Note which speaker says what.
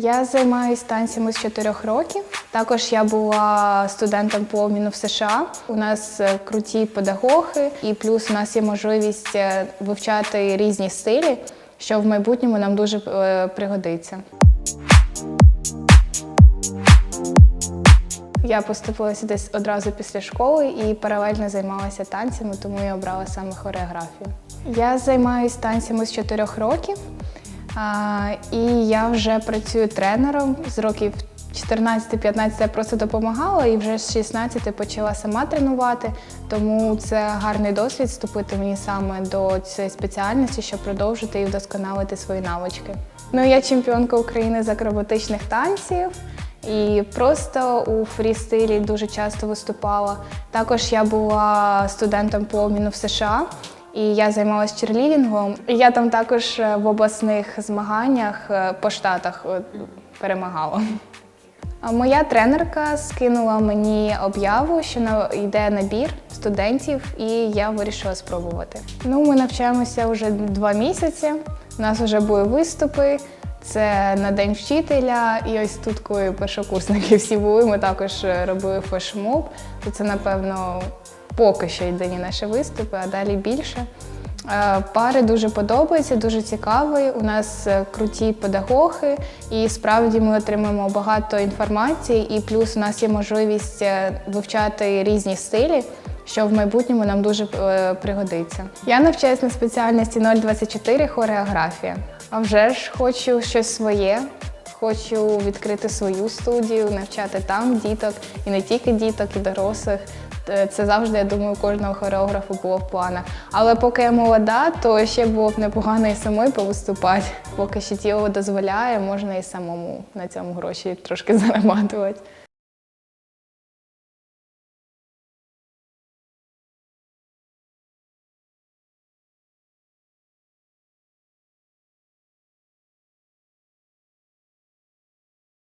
Speaker 1: Я займаюся танцями з 4 років. Також я була студентом по обміну в США. У нас е, круті педагоги, і плюс у нас є можливість е, вивчати різні стилі, що в майбутньому нам дуже е, пригодиться. Я поступила сюди одразу після школи і паралельно займалася танцями, тому я обрала саме хореографію. Я займаюся танцями з 4 років, і я вже працюю тренером з років 14-15 я просто допомагала, і вже з 16 почала сама тренувати. Тому це гарний досвід вступити мені саме до цієї спеціальності, щоб продовжити і вдосконалити свої навички. Ну, я чемпіонка України з акробатичних танців. І просто у фрістилі дуже часто виступала. Також я була студентом по обміну в США, і я займалася черлідінгом. Я там також е, в обласних змаганнях е, по штатах е, перемагала. Моя тренерка скинула мені об'яву, що йде набір студентів, і я вирішила спробувати. Ну, ми навчаємося вже два місяці. У нас вже були виступи. Це на день вчителя, і ось тут, коли першокурсники всі були, ми також робили флешмоб. То це, напевно, поки що єдині наші виступи, а далі більше. Е, Пари дуже подобаються, дуже цікаві. У нас е, круті педагоги, і справді ми отримуємо багато інформації, і плюс у нас є можливість е, вивчати різні стилі. Що в майбутньому нам дуже пригодиться. Я навчаюсь на спеціальності 024 хореографія. А вже ж хочу щось своє. Хочу відкрити свою студію, навчати там діток, і не тільки діток, і дорослих. Е, Це завжди, я думаю, кожного хореографа було в планах. Але поки я молода, то ще було б непогано і самою повиступати. Поки ще тіло дозволяє, можна і самому на цьому гроші трошки зарабатувати.